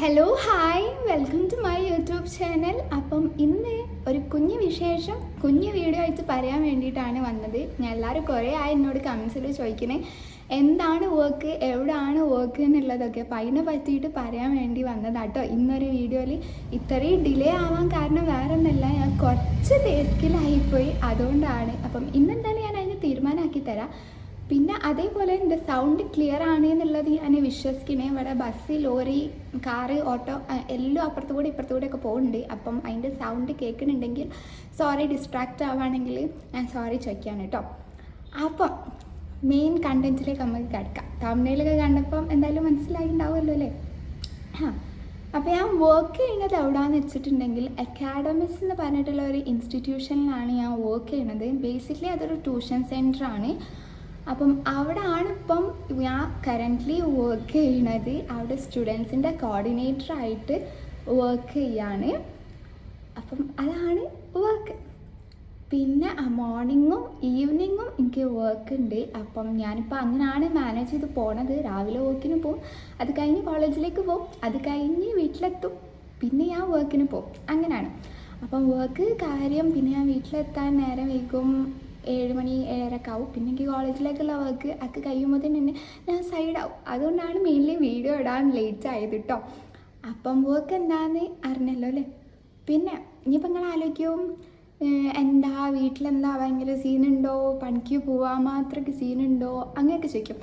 Hello hi welcome to my YouTube channel അപ്പം ഇന്ന് ഒരു കുഞ്ഞു വിശേഷം കുഞ്ഞു വീഡിയോ ആയിട്ട് പറയാൻ വേണ്ടിയിട്ടാണ് വന്നത്. ഞാൻ എല്ലാവരും കുറേ ആയി എന്നോട് കമൻസിൽ ചോദിക്കണേ എന്താണ് വർക്ക് എവിടെയാണ് വർക്ക് എന്നുള്ളതൊക്കെ അപ്പം അതിനെ പറ്റിയിട്ട് പറയാൻ വേണ്ടി വന്നതാട്ടോ ഇന്നൊരു വീഡിയോയിൽ ഇത്രയും ഡിലേ ആവാൻ കാരണം വേറെ ഒന്നല്ല ഞാൻ കുറച്ച് തിരക്കിലായിപ്പോയി. അതുകൊണ്ടാണ്. അപ്പം ഇന്നെന്താണ് ഞാൻ അതിന് തീരുമാനമാക്കി തരാം? പിന്നെ അതേപോലെ എന്റെ സൗണ്ട് ക്ലിയർ ആണ് എന്നുള്ളത് ഞാൻ വിശ്വസിക്കണേ ഇവിടെ ബസ് ലോറി കാറ് ഓട്ടോ എല്ലാം അപ്പുറത്തു കൂടെ കൂടെ ഒക്കെ പോകുന്നുണ്ട് അപ്പം അതിന്റെ സൗണ്ട് കേൾക്കുന്നുണ്ടെങ്കിൽ സോറി ഡിസ്ട്രാക്റ്റ് ആവുകയാണെങ്കിൽ ഞാൻ സോറി ചോദിക്കുകയാണ് കേട്ടോ. അപ്പം മെയിൻ കണ്ടന്റിലേക്ക് നമുക്ക് കിടക്കാം. തമിഴിലൊക്കെ കണ്ടപ്പം എന്തായാലും മനസ്സിലായിട്ടുണ്ടാവുമല്ലോ അല്ലേ? ആ അപ്പോൾ ഞാൻ വർക്ക് ചെയ്യുന്നത് എവിടെയാണെന്ന് വെച്ചിട്ടുണ്ടെങ്കിൽ അക്കാഡമിക്സ് എന്ന് പറഞ്ഞിട്ടുള്ള ഒരു ഇൻസ്റ്റിറ്റ്യൂഷനിലാണ് ഞാൻ വർക്ക് ചെയ്യുന്നത്. ബേസിക്കലി അതൊരു ട്യൂഷൻ സെന്ററാണ് അപ്പം അവിടെ ഇപ്പം ഞാൻ കറന്റ്ലി വർക്ക് ചെയ്യണത്. അവിടെ സ്റ്റുഡൻസിന്റെ കോർഡിനേറ്ററായിട്ട് വർക്ക് ചെയ്യാണ്. അപ്പം അതാണ് വർക്ക് പിന്നെ മോർണിംഗും ഈവനിങ്ങും എനിക്ക് വർക്ക് ഉണ്ട്. അപ്പം ഞാനിപ്പോൾ അങ്ങനെയാണ് മാനേജ് ചെയ്ത് പോണത്. രാവിലെ വർക്കിന് പോകും അത് കഴിഞ്ഞ് കോളേജിലേക്ക് പോകും അത് കഴിഞ്ഞ് വീട്ടിലെത്തും. പിന്നെ ഞാൻ വർക്കിന് പോകും അങ്ങനെയാണ് അപ്പം വർക്ക് കാര്യം പിന്നെ ഞാൻ വീട്ടിലെത്താൻ നേരം വൈകും. ഏഴ് മണി ഏഴരക്കെ ആവും. പിന്നെ എനിക്ക് കോളേജിലേക്കുള്ള വർക്ക് അത് കഴിയുമ്പോൾ തന്നെ ഞാൻ സൈഡാവും അതുകൊണ്ടാണ് മെയിൻലി വീഡിയോ ഇടാൻ ലേറ്റ് ആയത് കേട്ടോ അപ്പം വർക്ക് എന്താണെന്ന് അറിഞ്ഞല്ലോ അല്ലേ? പിന്നെ ഇനിയിപ്പോൾ നിങ്ങൾ ആലോചിക്കും എന്താ വീട്ടിലെന്താ? ഭയങ്കര സീനുണ്ടോ പണിക്ക് പോവാൻ മാത്രമൊക്കെ സീനുണ്ടോ അങ്ങനെയൊക്കെ ചോദിക്കും.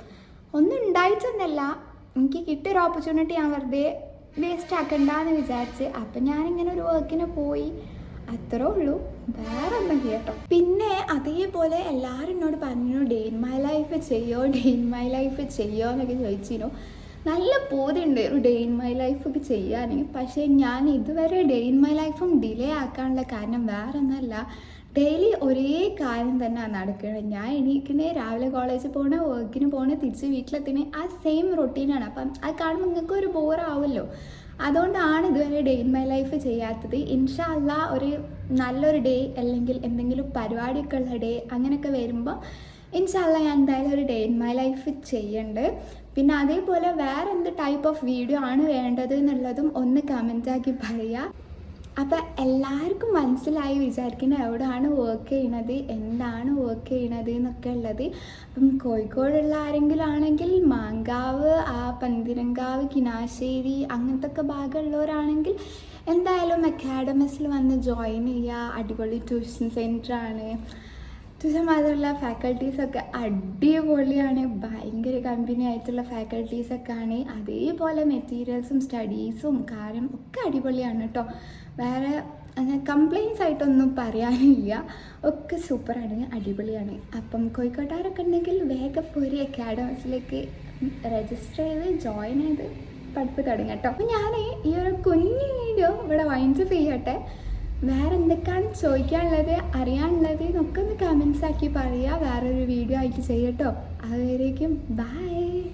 ഒന്നും ഉണ്ടായിട്ടൊന്നല്ല. എനിക്ക് കിട്ടിയൊരു ഓപ്പർച്യൂണിറ്റി ഞാൻ വെറുതെ വേസ്റ്റ് ആക്കണ്ടെന്ന് വിചാരിച്ച്. അപ്പം ഞാനിങ്ങനെ ഒരു വർക്കിന് പോയി അത്രേ ഉള്ളൂ. വേറെ ഒന്നും കേട്ടോ? പിന്നെ അതേപോലെ എല്ലാവരും എന്നോട് പറഞ്ഞു ഡേ ഇൻ മൈ ലൈഫ് ചെയ്യോ ഡേ ഇൻ മൈ ലൈഫ് ചെയ്യോ എന്നൊക്കെ ചോദിച്ചിരുന്നു. നല്ല ഒരു ഡേ ഇൻ മൈ ലൈഫൊക്കെ ചെയ്യാനെങ്കിൽ പക്ഷേ ഞാൻ ഇതുവരെ ഡേ ഇൻ മൈ ലൈഫും ഡിലേ ആക്കാനുള്ള കാരണം വേറെ ഒന്നല്ല. ഡെയിലി ഒരേ കാര്യം തന്നെയാണ് നടക്കുന്നത് ഞാൻ എണീക്കുന്നേ രാവിലെ കോളേജിൽ പോകണ വർക്കിന് പോകണ തിരിച്ച് വീട്ടിലെത്തിന് ആ സെയിം റൊട്ടീനാണ് അപ്പം അത് കാണുമ്പോൾ നിങ്ങൾക്ക് ഒരു ബോറാവുമല്ലോ അതുകൊണ്ടാണ് ഇതുവരെ ഡേ ഇൻ മൈ ലൈഫ് ചെയ്യാത്തത്. ഇൻഷാ ഒരു നല്ലൊരു ഡേ അല്ലെങ്കിൽ എന്തെങ്കിലും പരിപാടിയൊക്കെ ഉള്ള ഡേ അങ്ങനെയൊക്കെ വരുമ്പോൾ ഇൻഷാല്ല ഞാൻ എന്തായാലും ഒരു ഡേ ഇൻ മൈ ലൈഫ് ചെയ്യണ്ട്. പിന്നെ അതേപോലെ വേറെ എന്ത് ടൈപ്പ് ഓഫ് വീഡിയോ ആണ് വേണ്ടത് എന്നുള്ളതും ഒന്ന് കമന്റ് ആക്കി പറയുക അപ്പം എല്ലാവർക്കും മനസ്സിലായി വിചാരിക്കുന്നത് എവിടെയാണ് വർക്ക് ചെയ്യണത് എന്താണ് വർക്ക് ചെയ്യണത് എന്നൊക്കെ ഉള്ളത്. അപ്പം കോഴിക്കോടുള്ള ആരെങ്കിലും ആണെങ്കിൽ മാങ്കാവ് ആ പന്തിരങ്കാവ് കിനാശ്ശേരി അങ്ങനത്തെ ഒക്കെ ഭാഗമുള്ളവരാണെങ്കിൽ എന്തായാലും അക്കാഡമിക്സിൽ വന്ന് ജോയിൻ ചെയ്യുക. അടിപൊളി ട്യൂഷൻ സെന്ററാണ് ട്യൂഷൻ മാത്രമല്ല ഫാക്കൽറ്റീസൊക്കെ അടിപൊളിയാണ്. ഭയങ്കര കമ്പനി ആയിട്ടുള്ള ഫാക്കൽറ്റീസൊക്കെ ആണ്. അതേപോലെ മെറ്റീരിയൽസും സ്റ്റഡീസും കാര്യം ഒക്കെ അടിപൊളിയാണ് കേട്ടോ വേറെ അങ്ങനെ കംപ്ലയിൻസ് ആയിട്ടൊന്നും പറയാനില്ല. ഒക്കെ സൂപ്പറാണ് അടിപൊളിയാണ്. അപ്പം കോഴിക്കോട്ടുകാരൊക്കെ ഉണ്ടെങ്കിൽ വേഗം പോരി അക്കാഡമിക്സിലേക്ക് രജിസ്റ്റർ ചെയ്ത് ജോയിൻ ചെയ്ത് പഠിപ്പ് തുടങ്ങാം കേട്ടോ അപ്പം ഞാൻ ഈ ഒരു കുഞ്ഞു വീഡിയോ ഇവിടെ വൈൻഡപ്പ് ചെയ്യട്ടെ. വേറെ എന്തൊക്കെയാണ് ചോദിക്കാനുള്ളത് അറിയാനുള്ളത് എന്നൊക്കെ ഒന്ന് കമൻസ് ആക്കി പറയുക. വേറൊരു വീഡിയോ ആയിട്ട് ചെയ്യട്ടോ. അതുവരേക്കും ബൈ